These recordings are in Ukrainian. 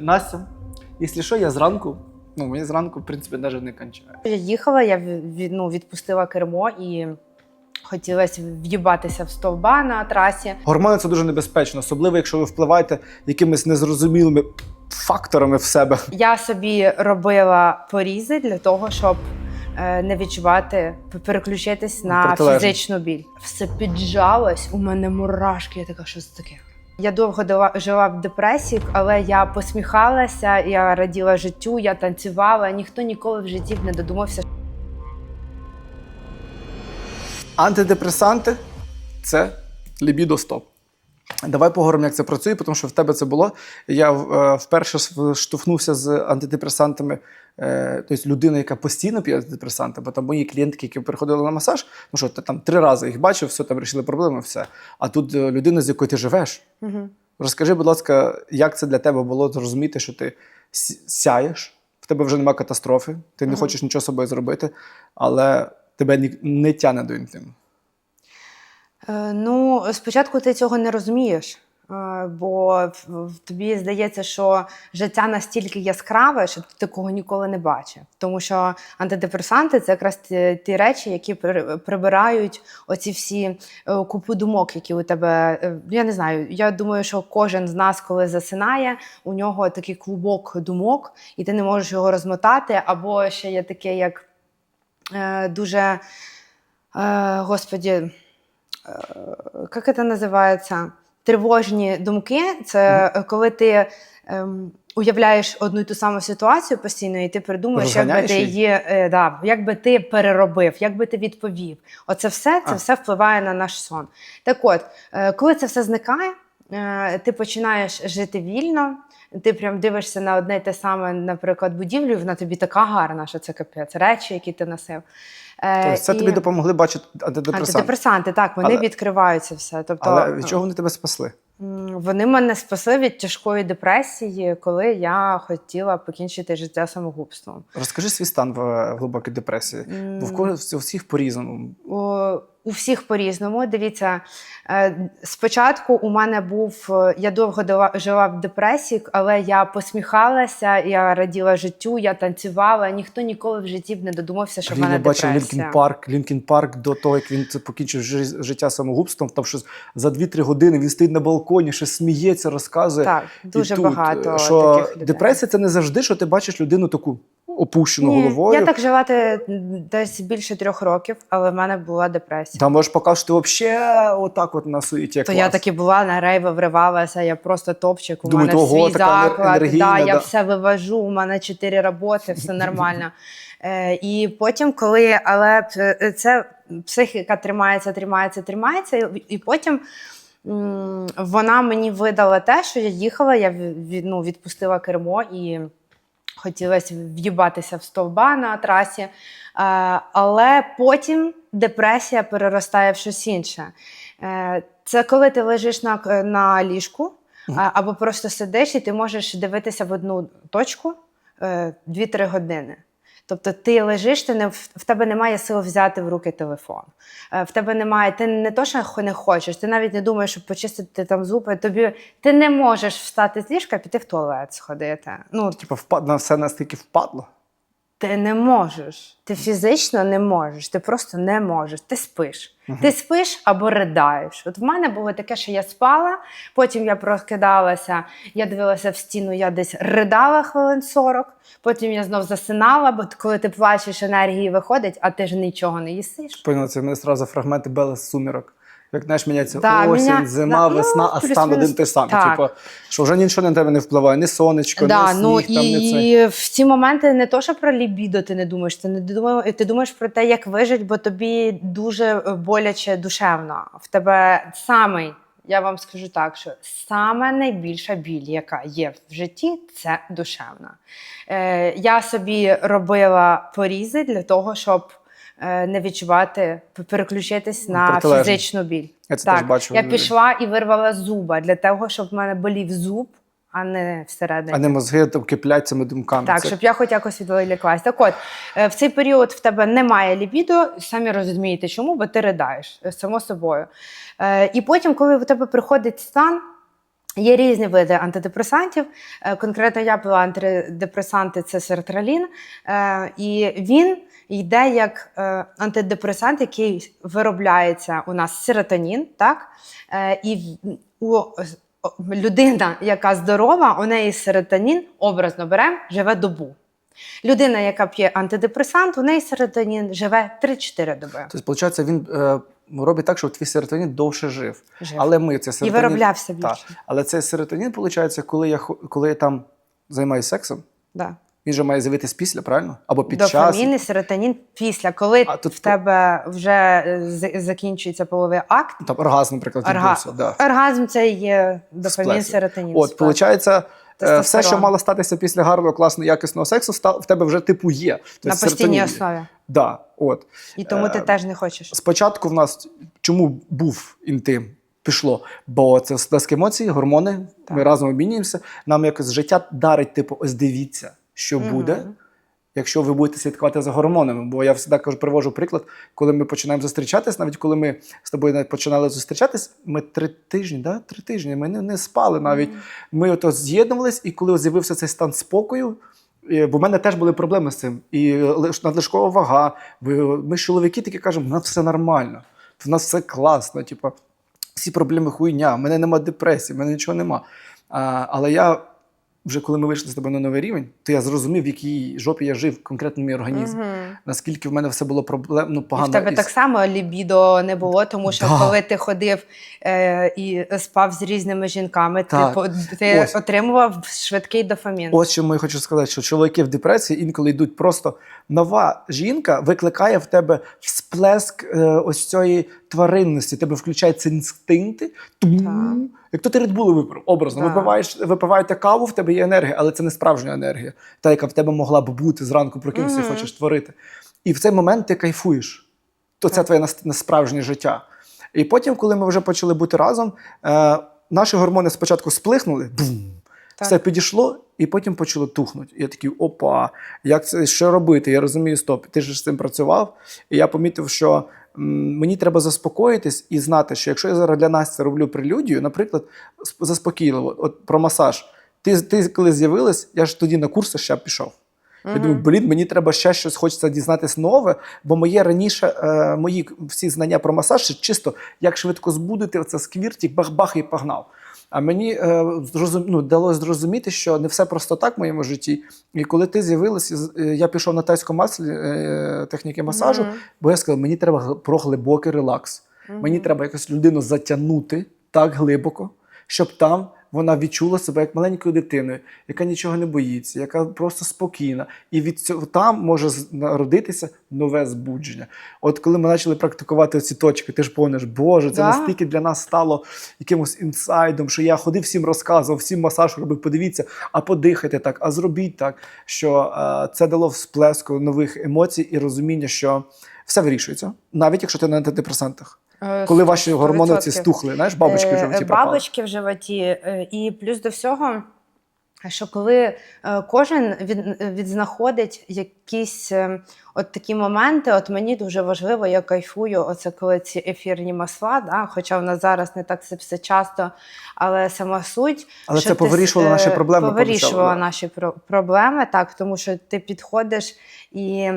Настя, якщо що, я зранку, ну мені зранку, в принципі, навіть не кончає. Я їхала, я від, ну, відпустила кермо і хотілося в'їбатися в стовба на трасі. Гормони це дуже небезпечно, особливо якщо ви впливаєте якимись незрозумілими факторами в себе. Я собі робила порізи для того, щоб е, не відчувати, переключитись на Протилежно. фізичну біль. Все піджалось, у мене мурашки. Я така, що це таке? Я довго жила в депресії, але я посміхалася, я раділа життю, я танцювала. Ніхто ніколи в житті не додумався. Антидепресанти це лібідо стоп. Давай поговоримо, як це працює, тому що в тебе це було. Я е, вперше штовхнувся з антидепресантами. Е, тобто людина, яка постійно п'є антидепресанти, бо там мої клієнтки, які приходили на масаж, ну що ти там три рази їх бачив, все там вирішили проблеми, все. А тут е, людина, з якою ти живеш. Угу. Розкажи, будь ласка, як це для тебе було зрозуміти, що ти сяєш, в тебе вже нема катастрофи, ти не хочеш нічого з собою зробити, але тебе ні- не тяне до інтиму. Е, Ну, спочатку ти цього не розумієш, е, бо тобі здається, що життя настільки яскраве, що ти такого ніколи не бачив. Тому що антидепресанти це якраз ті, ті речі, які прибирають оці всі е, купу думок, які у тебе. е, Я не знаю. Я думаю, що кожен з нас, коли засинає, у нього такий клубок думок, і ти не можеш його розмотати, або ще є таке, як дуже. Господі, як це називається? Тривожні думки це е, коли ти ем, уявляєш одну і ту саму ситуацію постійно, і ти придумуєш, як би ти її? е, да, як би ти переробив, як би ти відповів. Оце все це А. все впливає на наш сон. Так от, е, коли це все зникає, е, ти починаєш жити вільно. Ти прям дивишся на одне й те саме, наприклад, будівлю, і вона тобі така гарна, що це капець, речі, які ти носив. Е, Тобто це і- тобі допомогли бачити антидепресанти. Антидепресанти, так, вони Але- відкриваються все. Тобто, Але від чого вони тебе спасли? вони мене спасли від тяжкої депресії, коли я хотіла покінчити життя самогубством. Розкажи свій стан в е, глибокій депресії. Бо в когось всіх по-різному. у- У всіх по-різному. Дивіться, е, спочатку у мене був е, я довго жила в депресії, але я посміхалася, я раділа життю, я танцювала. Ніхто ніколи в житті б не додумався, що в мене я бачив. Лінкін Парк. Лінкін Парк до того, як він це покінчив життя самогубством. Там щось за 2-3 години він стоїть на балконі, щось сміється, розказує. Так, І дуже тут, багато що таких людей. депресія це не завжди, що ти бачиш людину таку опущену Ні, головою. Я так жила десь більше трьох років, але в мене була депресія. Там можеш показати, що ти взагалі отак от на суєті. То я так і була на рейви вривалася, я просто топчик, у Думаю, мене свій заклад, да, я да. все вивожу, у мене чотири роботи, все нормально. Е, і потім, коли але це психіка тримається, тримається, тримається, і, і потім. Вона мені видала те, що я їхала, я ну, відпустила кермо і хотілося в'їбатися в стовба на трасі. Е, але потім депресія переростає в щось інше. Е, Це коли ти лежиш на, на ліжку або просто сидиш, і ти можеш дивитися в одну точку е, 2-3 години. Тобто ти лежиш, ти не в тебе немає сил взяти в руки телефон. Е, В тебе немає, ти не то, що не хочеш, ти навіть не думаєш, щоб почистити там зуби. Тобі ти не можеш встати з ліжка, піти в туалет сходити. Ну Типу, впад... на все настільки впадло. Ти не можеш. Ти фізично не можеш. Ти просто не можеш. Ти спиш. Ти спиш або ридаєш. От в мене було таке, що я спала, потім я прокидалася, я дивилася в стіну, я десь ридала хвилин 40, потім я знов засинала, бо коли ти плачеш, енергії виходить, а ти ж нічого не їсиш. Поняла, це мене одразу фрагменти Бели сумірок. Як знаєш, міняється Да, осінь, міня- зима, да, весна, ну, а стан плюс-мінус один той самий. Типу, що вже нічого на тебе не впливає, ні сонечко, Да, ні ну сніг, там, ні це. і в ці моменти не то, що про лібідо ти не думаєш, ти не думаєш, ти думаєш про те, як вижити, бо тобі дуже боляче душевно. В тебе самий, я вам скажу так, що саме найбільша біль, яка є в житті, це душевна. Е, я собі робила порізи для того, щоб не відчувати, переключитись на Протилежно. фізичну біль. Я це так, теж бачу. я пішла і вирвала зуба для того, щоб в мене болів зуб, а не всередині. А не мозги там киплять цими думками. Так, Це- щоб я хоч якось відволіклась. Так от, е, в цей період в тебе немає лібідо, самі розумієте, чому, бо ти ридаєш е, само собою. Е, І потім, коли в тебе приходить стан, Є різні види антидепресантів. Е, Конкретно я пила антидепресанти це сертралін, Е, і він йде як е, антидепресант, який виробляється у нас серотонін, так? І у людина, яка здорова, у неї серотонін, образно беремо, живе добу. Людина, яка п'є антидепресант, у неї серотонін живе 3-4 доби. Тобто, виходить, він робить так, щоб твій серотонін довше жив. Жив. Але ми це І серотонін... вироблявся Так. більше. Але цей серотонін, виходить, коли я, коли я там займаюся сексом, Да. він же має з'явитись після, правильно? Або під час. Дофамін і серотонін після, коли А тут- в тебе вже е, закінчується половий акт. Там оргазм, наприклад, Орга... Да. Оргазм це є дофамін, серотонін. От, виходить, все, що мало статися після гарного, класного, якісного сексу, в тебе вже типу є. Тобто на постійній серотонін основі. Да, от. І тому ти Е, теж не хочеш. Спочатку в нас чому був інтим? Пішло, бо це сплеск емоцій, гормони. Так. Ми разом обмінюємося. Нам якось життя дарить, типу, ось дивіться, що Мгм. буде, якщо ви будете слідкувати за гормонами. Бо я завжди кажу, привожу приклад, коли ми починаємо зустрічатись, навіть коли ми з тобою навіть починали зустрічатись, ми три тижні, да? три тижні, ми не, не спали навіть. Ми ото з'єднувались, і коли з'явився цей стан спокою. Е, Бо в мене теж були проблеми з цим. І надлишкова вага. Ми ж чоловіки такі кажемо, у нас все нормально, в нас все класно. Типу, всі проблеми хуйня, в мене нема депресії, в мене нічого нема. А, але я вже коли ми вийшли з тобою на новий рівень, то я зрозумів, в якій жопі я жив конкретно мій організм. Мгм. Наскільки в мене все було проблем, ну, І погано. в тебе із- так само лібідо не було, тому що Да. коли ти ходив е, і спав з різними жінками, ти, Так. по- ти Ось. отримував швидкий дофамін. Ось чому я хочу сказати, що чоловіки в депресії інколи йдуть просто нова жінка викликає в тебе всплеск е, ось цієї тваринності. Тебе включаються інстинкти. Тум. Як то ти Bull випив, образно. Випиваєш, випиваєте каву, в тебе є енергія, але це не справжня енергія, та, яка в тебе могла б бути зранку прокинувся і Мгм. хочеш творити. І в цей момент ти кайфуєш. То це твоє нас- нас справжнє життя. І потім, коли ми вже почали бути разом, е, наші гормони спочатку сплихнули, бум, Так. все підійшло, і потім почало тухнути. І я такий, опа, як це що робити? Я розумію, стоп, ти ж з цим працював. І я помітив, що мені треба заспокоїтись і знати, що якщо я зараз для нас це роблю прелюдію, наприклад, заспокійливо, от про масаж. Ти, ти коли з'явилась, я ж тоді на курси ще пішов. Я думаю, блін, мені треба ще щось хочеться дізнатись нове, бо моє раніше, е, мої всі знання про масаж чисто як швидко збудити оце сквіртік, бах-бах і погнав. А мені е, зрозум, ну, далося зрозуміти, що не все просто так в моєму житті. І коли ти з'явилася, е, я пішов на тайську маслі е, техніки масажу, Мгм. бо я сказав, мені треба про глибокий релакс. Мені треба якось людину затягнути так глибоко, щоб там вона відчула себе як маленькою дитиною, яка нічого не боїться, яка просто спокійна. І від цього там може народитися нове збудження. От коли ми почали практикувати ці точки, ти ж помниш, Боже, це Да. настільки для нас стало якимось інсайдом, що я ходив всім розказував, всім масаж робив, подивіться, а подихайте так, а зробіть так. Що е, це дало всплеску нових емоцій і розуміння, що все вирішується, навіть якщо ти на антидепресантах. Е, Коли ваші гормони ці стухли, знаєш, бабочки в Е, животі пропали. Бабочки в животі. е, І плюс до всього, що коли е, кожен від, відзнаходить якісь е, от такі моменти, от мені дуже важливо, я кайфую, оце коли ці ефірні масла, да? хоча в нас зараз не так це все часто, але сама суть. Але що це ти повирішувало наші е, проблеми Повирішувало да. наші про- проблеми, так, тому що ти підходиш і.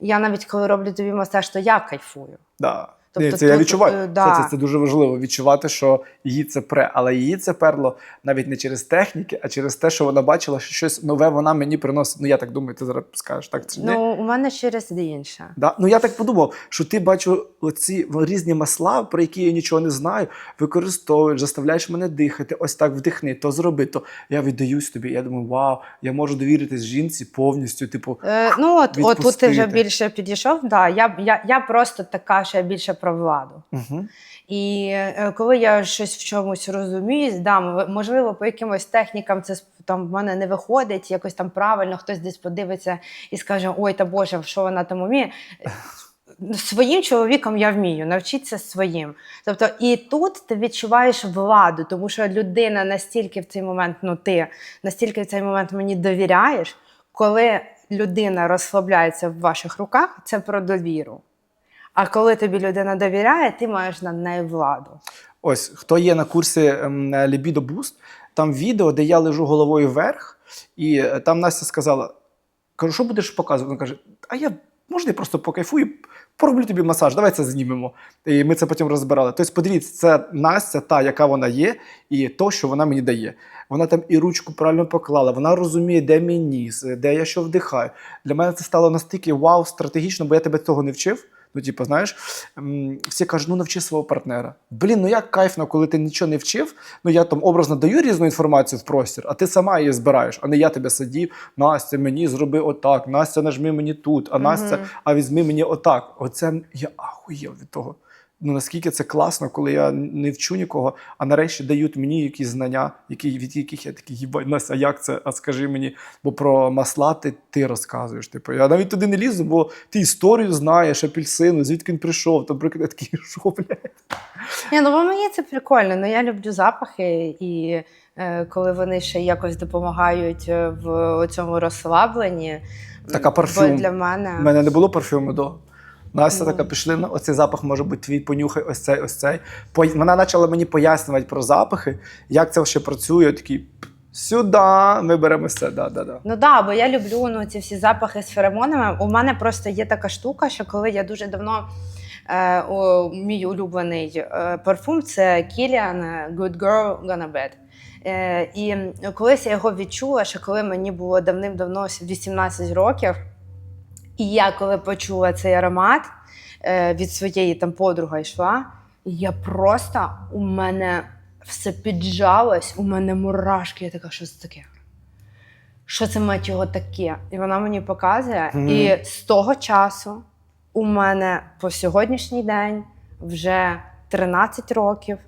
Я навіть коли роблю тобі масаж, то я кайфую. Да. Тобто Ні, це я відчуваю. е, Це, да. це, це дуже важливо відчувати, що її це пре. Але її це перло навіть не через техніки, а через те, що вона бачила, що щось нове вона мені приносить. Ну я так думаю, ти зараз скажеш так чи ні? Ну, у мене через інше. Да? Ну я так подумав, що ти бачу оці різні масла, про які я нічого не знаю, використовуєш, заставляєш мене дихати. Ось так вдихни, то зроби, то я віддаюсь тобі. Я думаю, вау, я можу довіритись жінці повністю. Типу, Е, ну, от, от тут ти вже більше підійшов. Да, я, я, я просто така, що я більше про владу. угу. І е, коли я щось в чомусь розуміюсь, да, можливо, по якимось технікам це там в мене не виходить, якось там правильно, хтось десь подивиться і скаже: Ой, та Боже, що вона там уміє. Своїм чоловіком я вмію, навчитися своїм. Тобто, і тут ти відчуваєш владу, тому що людина настільки в цей момент, ну ти настільки в цей момент мені довіряєш, коли людина розслабляється в ваших руках, це про довіру. А коли тобі людина довіряє, ти маєш над нею владу. Ось хто є на курсі ем, Libido Boost, там відео, де я лежу головою вверх, і е, там Настя сказала: кажу, що будеш показувати? Вона каже: А я можна я просто покайфую, пороблю тобі масаж, давай це знімемо. І ми це потім розбирали. Тобто, подивіться, це Настя, та, яка вона є, і то, що вона мені дає. Вона там і ручку правильно поклала, вона розуміє, де мій ніс, де я що вдихаю. Для мене це стало настільки вау, стратегічно, бо я тебе цього не вчив. Ну, типу, знаєш, всі кажуть, ну навчи свого партнера. Блін, ну як кайфно, коли ти нічого не вчив. Ну я там образно даю різну інформацію в простір, а ти сама її збираєш, а не я тебе сидів. Настя, мені зроби отак, Настя, нажми мені тут, а Настя, а візьми мені отак. Оце я ахуєв від того. Ну наскільки це класно, коли я не вчу нікого, а нарешті дають мені якісь знання, які, від яких я такий їбать, Настя, а як це? А скажи мені, бо про масла ти, ти розказуєш. Типу, я навіть туди не лізу, бо ти історію знаєш, апельсину, звідки він прийшов, там я такий, що, блядь. Ні, ну бо мені це прикольно. Ну я люблю запахи, і е, коли вони ще якось допомагають е, в цьому розслабленні. Так, а бо для мене. У мене не було парфюму до. Настя така пішли, ну, оцей запах може бути твій, понюхай, ось цей, ось цей. По- Вона почала мені пояснювати про запахи, як це ще працює. Я такий сюди, ми беремо це. Да, да, да. Ну да, бо я люблю ну, ці всі запахи з феромонами. У мене просто є така штука, що коли я дуже давно. Е, о, мій улюблений е, парфум це Kilian Good Girl Gonna Bed. Е, і колись я його відчула, що коли мені було давним-давно 18 років, і я коли почула цей аромат е, від своєї там подруги йшла, я просто у мене все піджалось, у мене мурашки. Я така, що це таке? Що це мать його таке? І вона мені показує. Мгм. І з того часу у мене по сьогоднішній день вже 13 років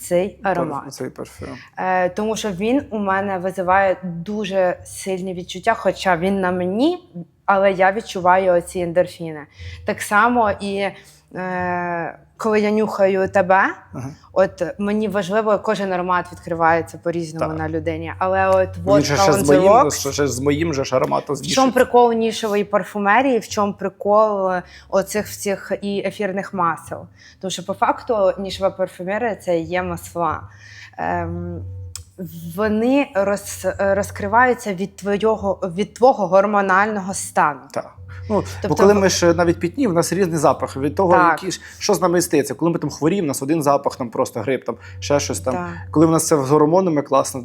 цей аромат. Цей парфюм. Е, тому що він у мене визиває дуже сильні відчуття, хоча він на мені, але я відчуваю ці ендорфіни. Так само і е, коли я нюхаю тебе, Ага. от мені важливо, кожен аромат відкривається по-різному на людині. Але от водка ще on з the моїм, rocks, ще- з моїм же ж ароматом в чому прикол нішевої парфумерії, в чому прикол оцих всіх і ефірних масел? Тому що по факту нішева парфумерія це є масла. Ем, вони роз, розкриваються від твого, від твого гормонального стану. Так. Ну, бо Тобто коли ми ж навіть пітні, в нас різний запах від того, Так. які ж, що з нами стається. Коли ми там хворіємо, у нас один запах, там просто грип, там ще щось там. Так. Коли в нас це з гормонами класно,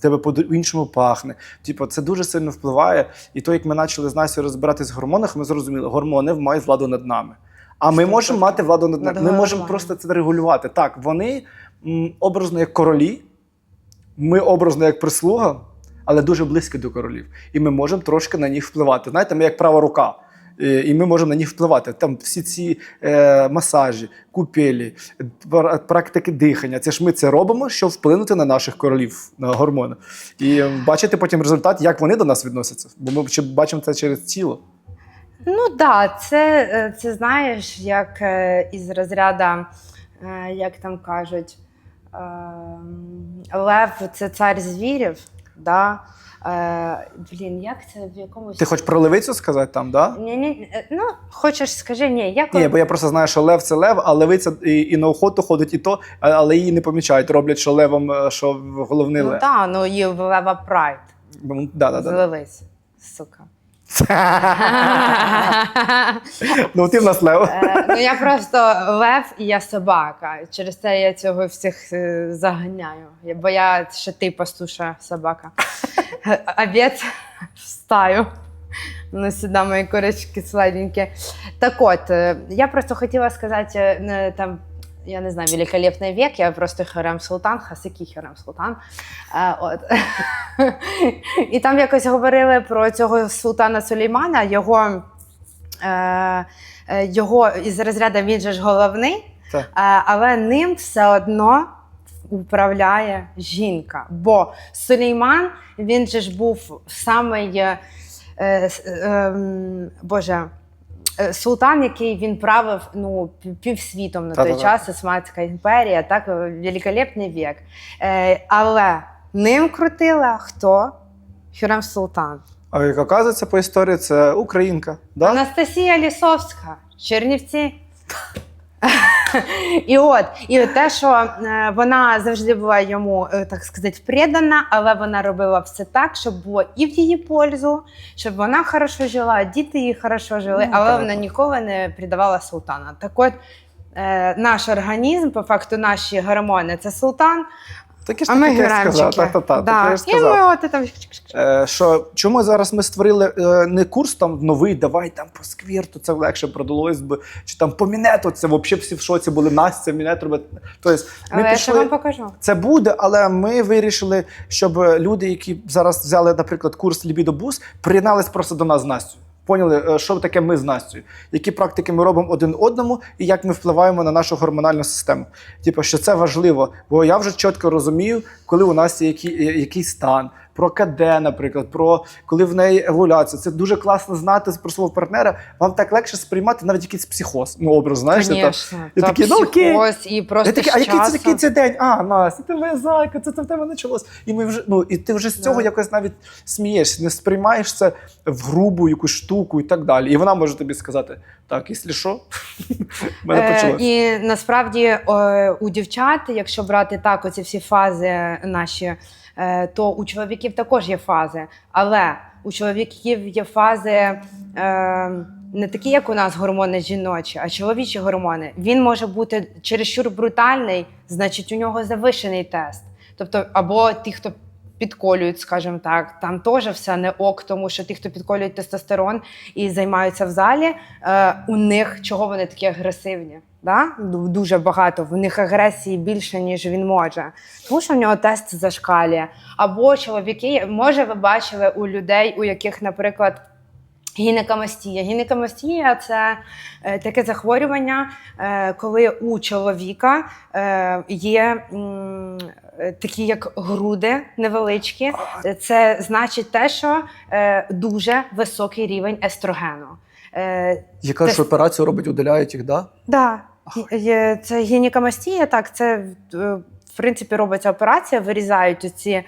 тебе по-іншому пахне. Типу, це дуже сильно впливає. І то, як ми почали з Настю розбиратись в гормонах, ми зрозуміли, гормони мають владу над нами. А ми Сто можемо відсотків. мати владу над нами. Ми можемо просто це регулювати. Так, вони образно як королі, ми образно як прислуга, але дуже близькі до королів. І ми можемо трошки на них впливати. Знаєте, ми як права рука. І ми можемо на них впливати. Там всі ці е, масажі, купелі, практики дихання. Це ж ми це робимо, щоб вплинути на наших королів на гормони. І бачити потім результат, як вони до нас відносяться. Бо ми бачимо це через тіло. Ну так, да, це, е, це знаєш, як е, із розряду, е, як там кажуть, Лев це цар звірів. Да? Е, Блін, як це в якомусь. Ти хоч про левицю сказати там, да? Ні, ні, е, ну, хочеш, скажи, ні, я коли... Ні, бо я просто знаю, що лев це лев, а левиця і, і на охоту ходить, і то, але її не помічають. Роблять, що левом, е, що головний Ну лев. так, ну і в Лева Прайд. Ну, Да, да, да. Зливись, сука. ну, ти в нас лев. Е, Ну я просто лев і я собака. Через це я цього всіх е, заганяю. Бо я ще ти пастуша собака. Обід в стаю. Ну, сюди мої корички сладенькі. Так от, е, я просто хотіла сказати, там, я не знаю, великолепний вік, я просто Херем Султан, Хасики Херем Султан. Е, от. І там якось говорили про цього султана Сулеймана, його, е, е, його із розряду він же ж головний, е, але ним все одно управляє жінка. Бо Сулейман, він же ж був самий, е, е, е, ем, Боже, султан, який він правив ну, півсвітом на той Та-та-та. час, Османська імперія, так, е, великолепний вік. Е, але ним крутила хто? Хюрем Султан. А як оказується по історії, це українка. Да? Анастасія Лісовська, Чернівці. І от, і те, що е, вона завжди була йому, е, так сказати, предана, але вона робила все так, щоб було і в її пользу, щоб вона хорошо жила, діти її хорошо жили, Ну, але вона ніколи не придавала султана. Так от, е, наш організм, по факту, наші гормони це султан, Таке ж а ми таке я сказав. грамчики. Та, та, та, Да. таке я ж І ми там Е, що чому зараз ми створили е, не курс там новий, давай там по сквірту, це легше продалось би, чи там по мінету, це взагалі всі в шоці були, Настя, мінет робить. Тобто ми Але я ще вам покажу. Це буде, але ми вирішили, щоб люди, які зараз взяли, наприклад, курс Boost, приєднались просто до нас з Настю. Поняли, е, що таке ми з Настю, які практики ми робимо один одному, і як ми впливаємо на нашу гормональну систему. Типу, що це важливо, бо я вже чітко розумію, коли у нас є який, який стан, про КД, наприклад, про коли в неї еволюція. Це дуже класно знати про свого партнера. Вам так легше сприймати навіть якийсь психоз. Ну, образ, знаєш. Конечно. Я Та такий, ну, окей. і просто Я такий, а який це такий це день? А, Настя, ти моя зайка, це, це в тебе почалось. І ми вже ну і ти вже з цього Да. якось навіть смієшся, не сприймаєш це в грубу якусь штуку і так далі. І вона може тобі сказати: так, якщо що, мене Е, почалось. і насправді у дівчат, якщо брати так, оці всі фази наші, е, то у чоловіків також є фази. Але у чоловіків є фази е, не такі, як у нас гормони жіночі, а чоловічі гормони. Він може бути чересчур брутальний, значить, у нього завишений тест. Тобто, або ті, хто підколюють, скажімо так, там теж все не ок, тому що ті, хто підколюють тестостерон і займаються в залі, е, у них чого вони такі агресивні? Да? Дуже багато. В них агресії більше, ніж він може. Тому що в нього тест зашкалює. Або чоловіки, може, ви бачили у людей, у яких, наприклад, Гінекомастія. Гінекомастія це е, таке захворювання, е, коли у чоловіка е, є такі як груди невеличкі. Це значить те, що дуже високий рівень естрогену. Яка ж операцію робить, удаляють їх, да? Да, є- це гінекомастія, так, це в принципі робиться операція, вирізають ці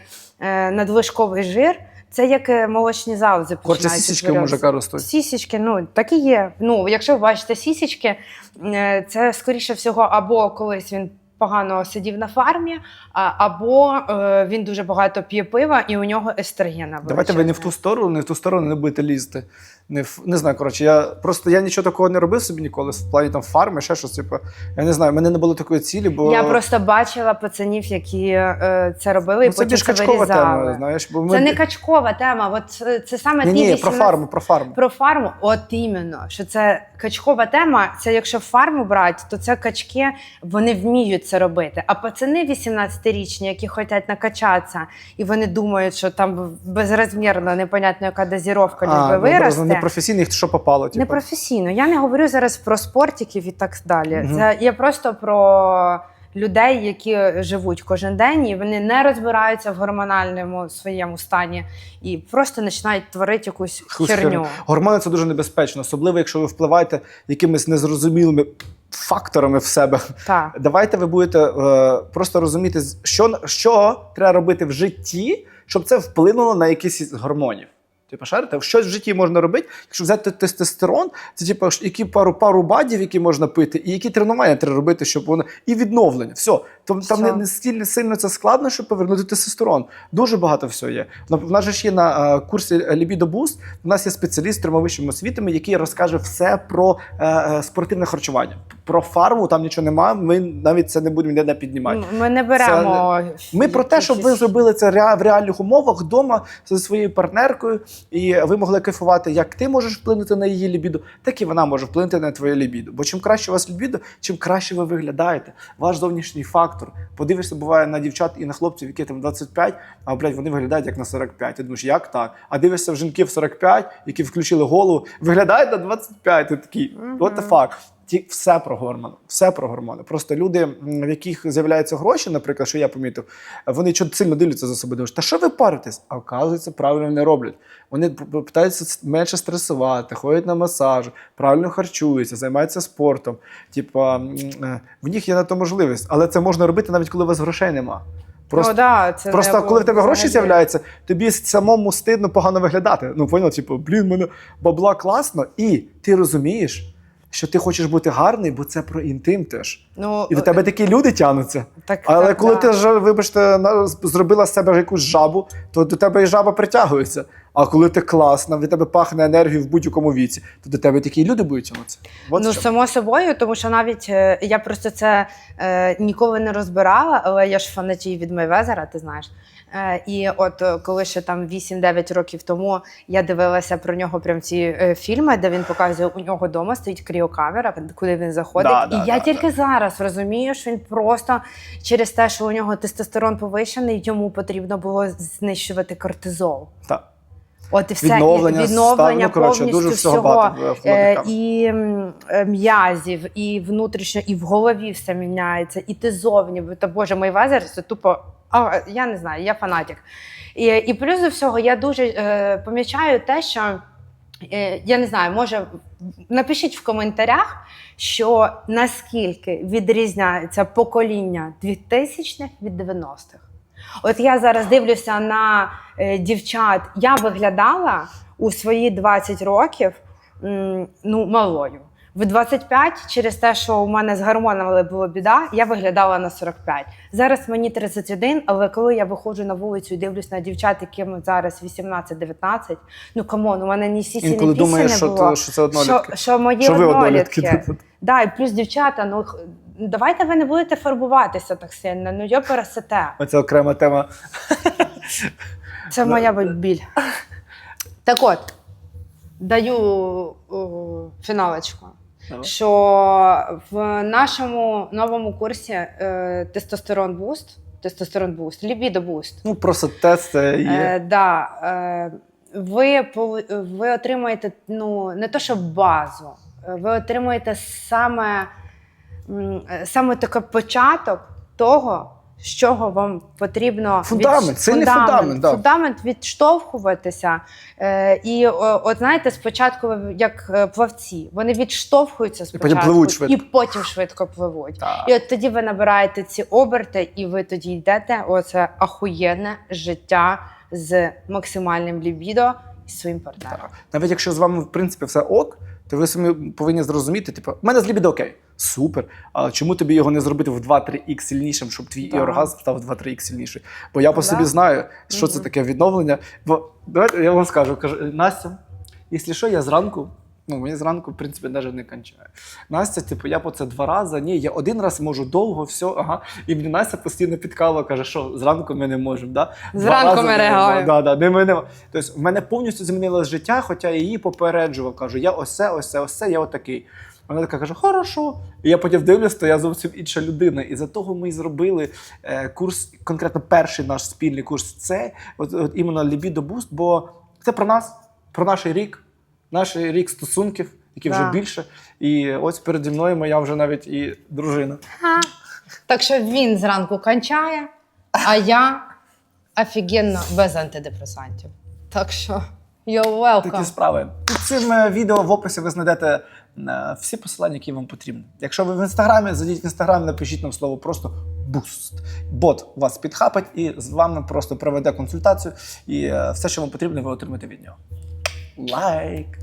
надвишковий жир. Це як е, молочні залози починають сісічки у утворюватися. мужика ростуть. Сісічки, ну так і є. Ну, якщо ви бачите сісічки, е, це скоріше всього, або колись він погано сидів на фармі, а- або е, він дуже багато п'є пива і у нього естрогена. Давайте ви не в величезна. ту сторону, не в ту сторону не будете лізти. Не, не знаю, коротше, я просто я нічого такого не робив собі ніколи в плані там фарми, ще щось. Типу, я не знаю, в мене не було такої цілі, бо Я просто бачила пацанів, які е, це робили, і ну, це потім більш це качкова вирізали. тема, знаєш, бо ми... Це не качкова тема. От це, це саме ні, ті ні, 18... про фарму, про фарму. Про фарму, от іменно, що це качкова тема. Це якщо фарму брати, то це качки вони вміють це робити. А пацани 18-річні, які хочуть накачатися, і вони думають, що там безрозмірно, непонятно, яка дозіровка ліж би виросте. Не професійний, що попало. Типу. Непрофесійно. Я не говорю зараз про спортиків і так далі. Мгм. Це я просто про людей, які живуть кожен день, і вони не розбираються в гормональному своєму стані і просто починають творити якусь херню. Гормони це дуже небезпечно, особливо якщо ви впливаєте якимись незрозумілими факторами в себе. Так. Давайте ви будете е, просто розуміти, що, що треба робити в житті, щоб це вплинуло на якісь гормонів. Типу, шарите, щось в житті можна робити, якщо взяти тестостерон, це типу, які пару пару бадів, які можна пити, і які тренування треба робити, щоб воно і відновлення. Все. Там, там не, не стільки сильно це складно, щоб повернути тестостерон. Дуже багато всього є. В нас же ж є на е, курсі Libido Boost, У нас є спеціаліст з трьома вищими освітами, який розкаже все про е, е, спортивне харчування. Про фарму там нічого немає. Ми навіть це не будемо ніде піднімати. Ми не беремо. Ми про те, щоб ви зробили це в реальних умовах вдома зі своєю партнеркою, і ви могли кайфувати, як ти можеш вплинути на її лібіду, так і вона може вплинути на твоє лібіду. Бо чим краще у вас лібідо, чим краще ви виглядаєте. Ваш зовнішній фактор. Подивишся, буває на дівчат і на хлопців, які там 25, а блядь, вони виглядають як на 45. Ти думаєш, як так? А дивишся в жінків 45, які включили голову, виглядають на 25. Ти такий, what the fuck? Ті все про гормони, все про гормони. Просто люди, в яких з'являються гроші, наприклад, що я помітив, вони чого сильно дивляться за собою. Думають, та що ви паритесь? А оказується, правильно не роблять. Вони питаються менше стресувати, ходять на масаж, правильно харчуються, займаються спортом. Типа е, в них є на то можливість, але це можна робити навіть коли у вас грошей нема. Просто О, да, це Просто треба коли в тебе гроші з'являються, тобі самому стидно погано виглядати. Ну, поняв, типу, блін, мене бабла класно, і ти розумієш, що ти хочеш бути гарний, бо це про інтим теж. Ну, І до тебе такі люди тягнуться. так, Але так, коли ти ж, вибачте, на- зробила з себе якусь жабу, то до тебе і жаба притягується. А коли ти класна, від тебе пахне енергією в будь-якому віці, то до тебе такі люди будуть тягнутися. От ну, що. само собою, тому що навіть е, я просто це е, ніколи не розбирала, але я ж фанатію від Мейвезера, ти знаєш. Е, і от е, коли ще там 8-9 років тому я дивилася про нього прям ці е, фільми, де він показує, у нього вдома стоїть кріокамера, куди він заходить. Да, і да, я да, тільки зараз розумію, що він просто через те, що у нього тестостерон повищений, йому потрібно було знищувати кортизол. Так. От і все Відновлення, і відновлення ну, коротше, повністю дуже всього всього, багато в- в е, і е, м'язів, і внутрішньо, і в голові все міняється, і ти зовні. Та Боже, мій везер це тупо. А, я не знаю, я фанатик. І, і плюс до всього, я дуже е, помічаю те, що е, я не знаю, може напишіть в коментарях, що наскільки відрізняється покоління 2000-х від 90-х. От я зараз дивлюся на е, дівчат. Я виглядала у свої 20 років м, ну, малою. В 25, через те, що у мене з гормонами була біда, я виглядала на 45. Зараз мені 31, але коли я виходжу на вулицю і дивлюсь на дівчат, яким зараз 18-19, ну камон, у мене ні сісі, ні Інколи пісі думаєш, не що, було. то, що це однолітки. Що, що мої Що ви однолітки. однолітки. Да, і плюс дівчата, ну давайте ви не будете фарбуватися так сильно. Ну йо пересете. Оце окрема тема. Це моя біль. Так от, даю о, фіналочку. Що в нашому новому курсі е, тестостерон буст, тестостерон буст, лібідо буст. Ну, просто тест це є. Е, да, е, ви, ви отримаєте ну, не то, що базу, е, ви отримаєте саме, е, саме такий початок того, з чого вам потрібно Фундамент, сильний фундамент, да. фундамент відштовхуватися. Е, і от знаєте, спочатку як е, плавці, вони відштовхуються потім пливуть швидко. і потім швидко пливуть. Так. І от тоді ви набираєте ці оберти, і ви тоді йдете оце ахуєнне життя з максимальним лібідо і своїм партнером. Так. Навіть якщо з вами, в принципі, все ок, то ви самі повинні зрозуміти, типу, в мене з лібідо окей, супер. А чому тобі його не зробити в 2-3 х сильнішим, щоб твій Так. оргазм став в 2-3 х сильніший? Бо я по собі знаю, що це таке відновлення. Бо давайте я вам скажу, кажу, Настя, якщо що, я зранку. Ну, мені зранку, в принципі, навіть не кончає. Настя, типу, я по це два рази. Ні, я один раз можу довго, все, ага. І мені Настя постійно підкалує, каже, що зранку ми не можемо. Да? Два Зранку ми можемо. Да, да, не ми не... Тобто, в мене повністю змінилось життя, хоча я її попереджував. Кажу, я це, ось це, я отакий. Вона така каже, хорошо. І я потім дивлюсь, то я зовсім інша людина. І за того ми і зробили е, курс, конкретно перший наш спільний курс. Це от, от іменно Libido Boost, бо це про нас, про наш рік, наш рік стосунків, які вже Да. більше. І ось переді мною моя вже навіть і дружина. Ха. Так що він зранку кончає, а я офігенно без антидепресантів. Так що you're welcome. Такі справи. Під цим е, відео в описі ви знайдете е, всі посилання, які вам потрібні. Якщо ви в інстаграмі, зайдіть в інстаграм, напишіть нам слово просто буст. Бот вас підхапить і з вами просто проведе консультацію. І е, все, що вам потрібно, ви отримаєте від нього. like,